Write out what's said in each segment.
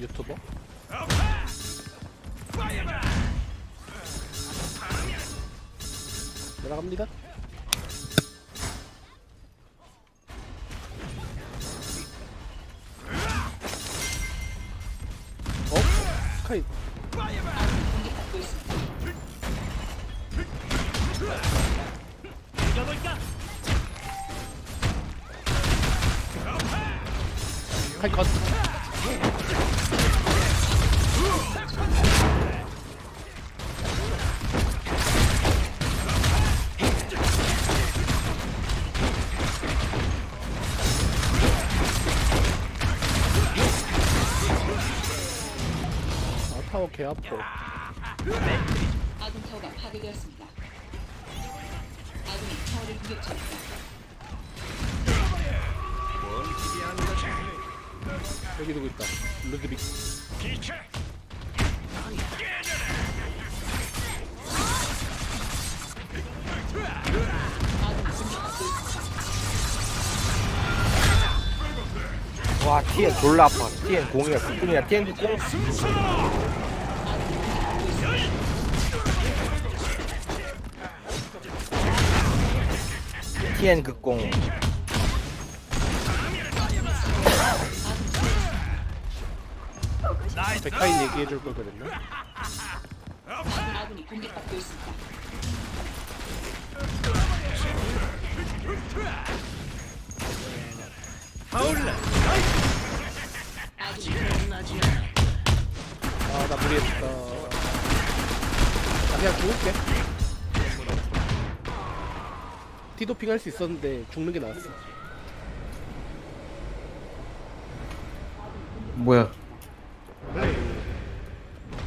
유튜버? 날아갑니다. 어? 카이. 카이 컷. 개 아파. 아군 타워가 파괴되었습니다. 아군이 타워를 공격 중입니다. 여기 누구 있다. 루드빅. 공격받고 있습니다. 와 TN 졸라 아파 TN 공이야 국군이야 TN 국군 TN 극공 앞에 카인 얘기해 줄걸 그랬나? 아군이 공격받고 있습니다. 아군이 아나 무리했다. 나 그냥 죽을게. 디도핑 할 수 있었는데 죽는 게 나았어. 뭐야?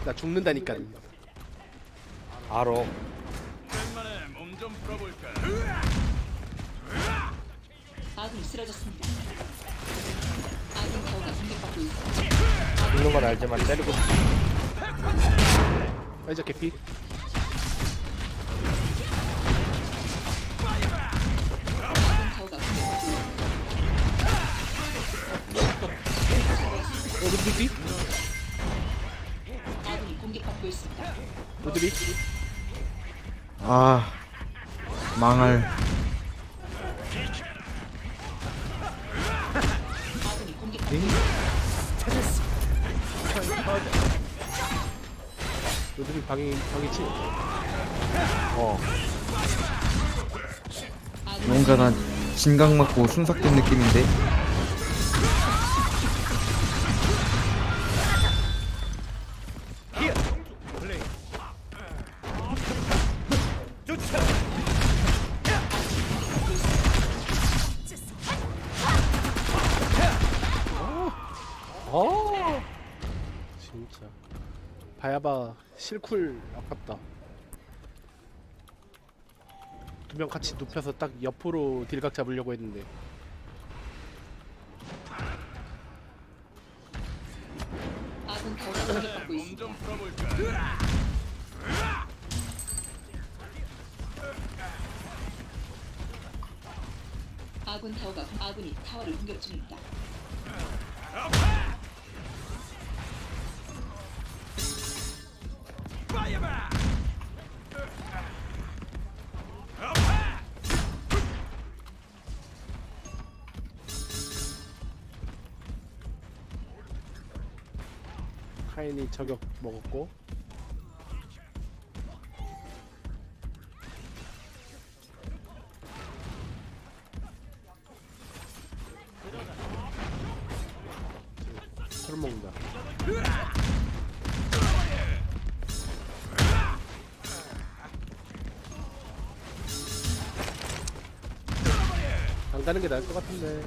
나 죽는다니까. 알아 아군이 쓰러졌습니다. 아군 타워가 공격받고 있습니다. 죽는 건 알지만 때리고. 아 이제 개피. 있습니다. 루드빅. 아 망할. 루드빅 방이 방이치. 어 뭔가 난 진각 맞고 순삭된 느낌인데. 어. 진짜. 바야바 실쿨 아깝다. 두 명 같이 눕혀서 딱 옆으로 딜각 잡으려고 했는데. 아군 타워가 공격받고 있습니다. 아군 타워가 아군이 타워를 공격 중입니다. 카인이 저격 먹었고. 가는 게 나을 것 같은데.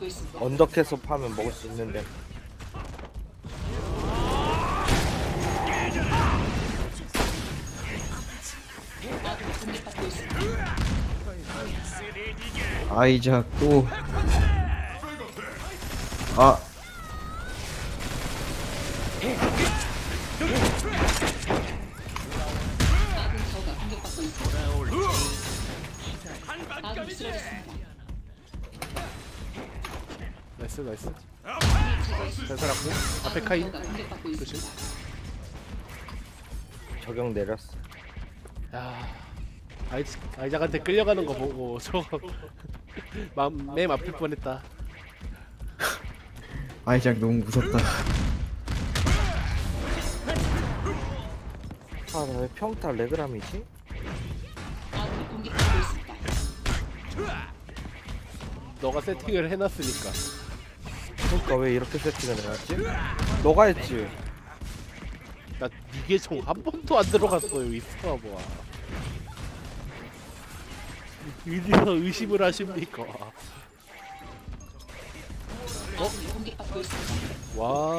있습니다. 언덕에서 파면 먹을 수 있는데. 아이작 또. 아 아군이 쓰러졌습니다. 나이스 나이스. 아군이 잘 살았고 앞에 카인 공격받고 있습니다. 적용 내렸어 야 아이, 아이작한테 끌려가는 거 보고 저거 맘, 맴 아플 뻔했다 아이작 너무 무섭다 아 나왜 평타 레그람이지? 너가 세팅을 해놨으니까. 그러니까 왜 이렇게 세팅을 해놨지? 너가 했지. 나 이게 종 한 번도 안 들어갔어 여기 있어 봐 어디서 의심을 하십니까? 있습니다. 와.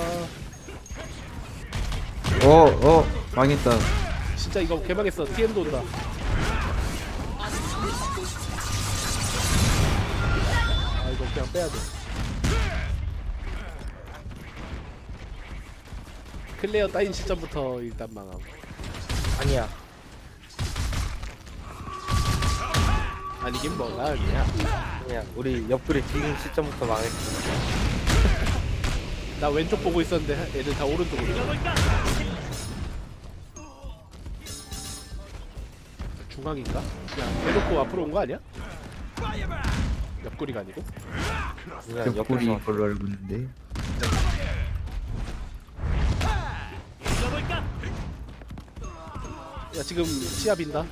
어 어 망했다. 진짜 이거 개망했어. TM도 온다 그냥 빼야 돼. 클레어 따인 시점부터 일단 망함. 아니야. 아니긴 뭐가 그냥 아니야. 우리 옆구리 뒤진 시점부터 망했어. 나 왼쪽 보고 있었는데 애들 다 오른쪽으로. 중앙인가? 그냥 대놓고 앞으로 온 거 아니야? 옆구리가 아니고? 그냥 옆구리 옆에서 걸로 알고 있는데 야 지금 시야 빈다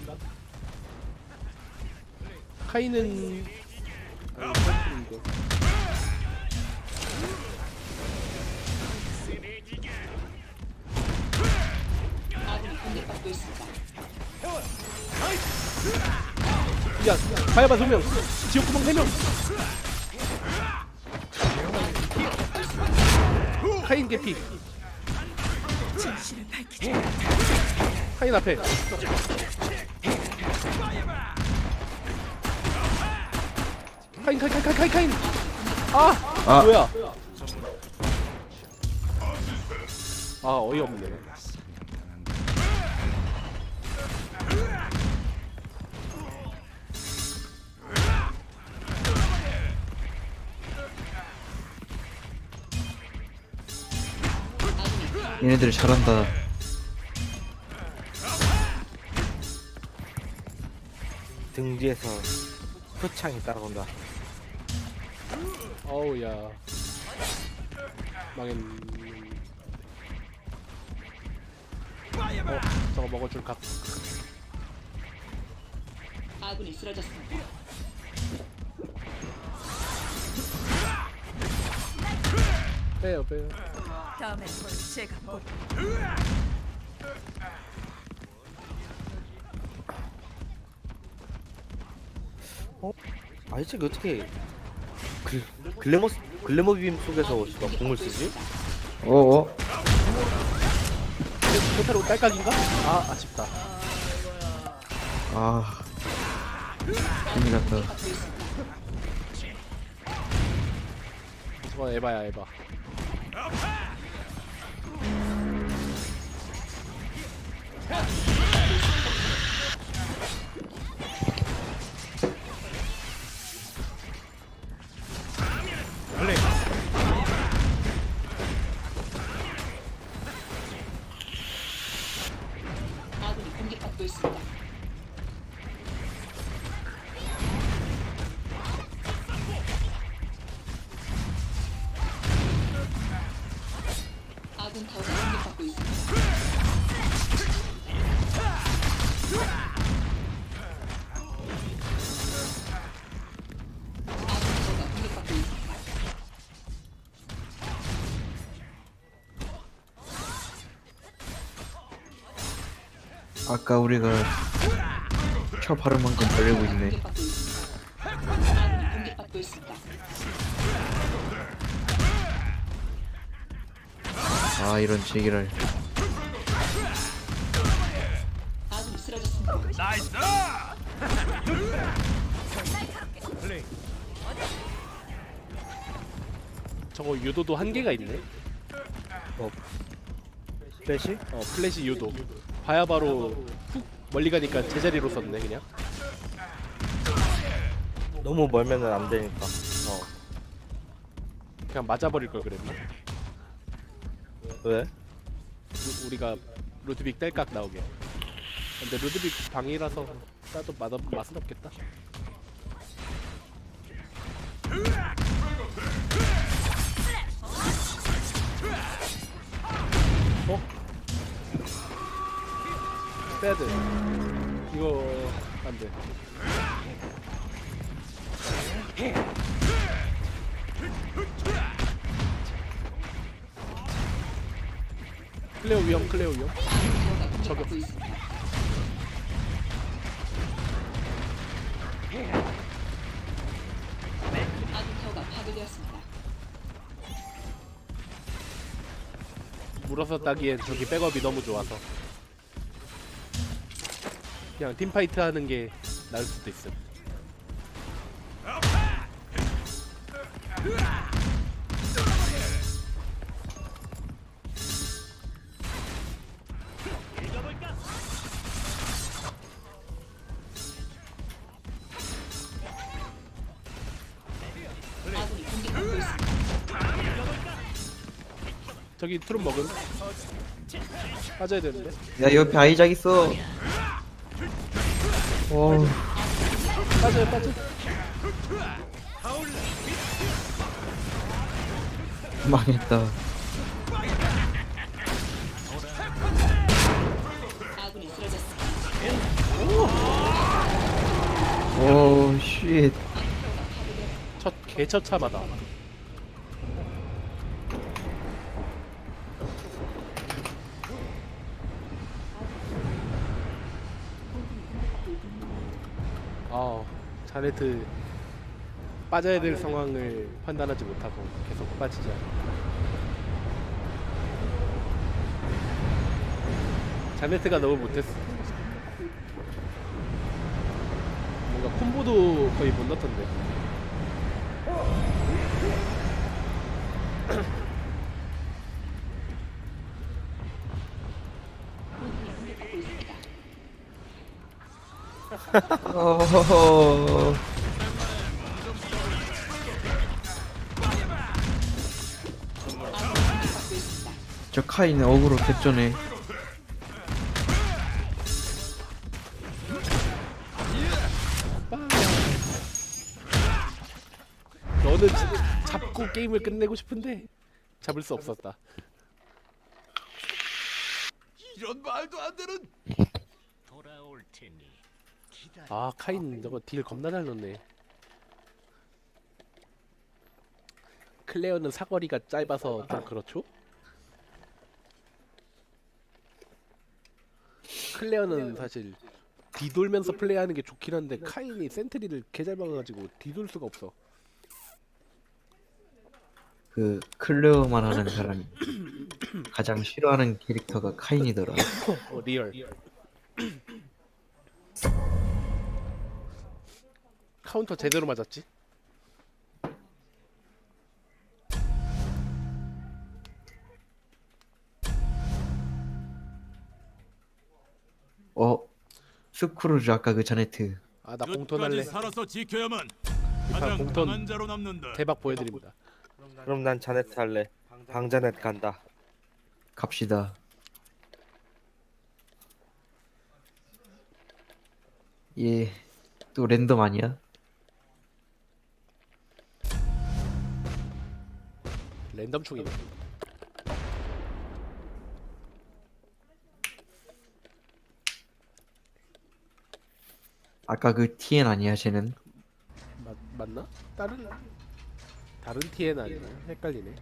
카이는 아니, 이거. 야 바야바 두명 지옥구멍 세명. 카인 개피. 카인 앞에. 카인 카인 카인 카인 카인. 아, 아. 뭐야? 아 어이없네 얘네들 잘한다. 등 뒤에서 표창이 따라온다. 어우 야. 망했 어 저거 먹어줄 각 아군이 쓰러졌습니다. 빼요 빼요 다음엔 뭘 제가 못 아이책 어떻게 글, 글래머 글래머 빔 속에서 씨발 공을 쓰지? 어어? 토탈로 딸깍인가? 아 아쉽다. 아 큰일 났다. 저거 에바야 에바 아군이 아까 우리가 혀 바른 만큼 달리고 있네 공격받고 있습니다. 아 이런 아군이 쓰러졌습니다. 저거 유도도 한계가 있네 어 플래시? 어 플래시 유도 봐야 바로 훅 멀리 가니까 제자리로 썼네 그냥 너무 멀면은 안 되니까 어 그냥 맞아버릴 걸 그랬나? 왜? 루- 우리가 루드빅 뗄깍 나오게. 근데 루드빅 방이라서 따도 맛 맛은 없겠다. 돼. 이거 안 돼. 클레오 위험, 클레오 위험. 파괴되었습니다. 물어서 따기엔 저기 백업이 너무 좋아서 그냥 팀파이트 하는 게 나을 수도 있음. 저기 트름 먹음 빠져야 되는데. 야 옆에 아이작 있어 어 빠져요 빠져 망했다 아군이 쓰러졌습니다. 오쉣 첫 개처참하다 아 자네트 빠져야 될 상황을 판단하지 못하고 계속 빠지지 않아. 자네트가 너무 못했어. 뭔가 콤보도 거의 못 넣던데 어허허. 저 카이는 어그로 개쩌네 너는 지- 잡고 게임을 끝내고 싶은데 잡을 수 없었다. 이런 말도 안 되는 아 카인 저거 딜 겁나 잘 넣네. 클레어는 사거리가 짧아서 좀 그렇죠? 클레어는 사실 뒤돌면서 플레이하는 게 좋긴 한데 카인이 센트리를 개잘 박아가지고 뒤돌 수가 없어. 그 클레어만 하는 사람이 가장 싫어하는 캐릭터가 카인이더라 어 리얼. 카운터 제대로 맞았지? 어 스크루즈 아까 그 자네트 아나 공턴할래. 끝까지 살아서 지켜야만 가장 공턴 강한 자로 남는다. 대박 보여드립니다. 그럼 난 자네트 할래. 방자넷 간다. 갑시다 얘 또 랜덤 아니야? 랜덤 총이네. 아까 그 TN 아니야 쟤는? 맞 맞나? 다른 다른 TN 아니나 헷갈리네.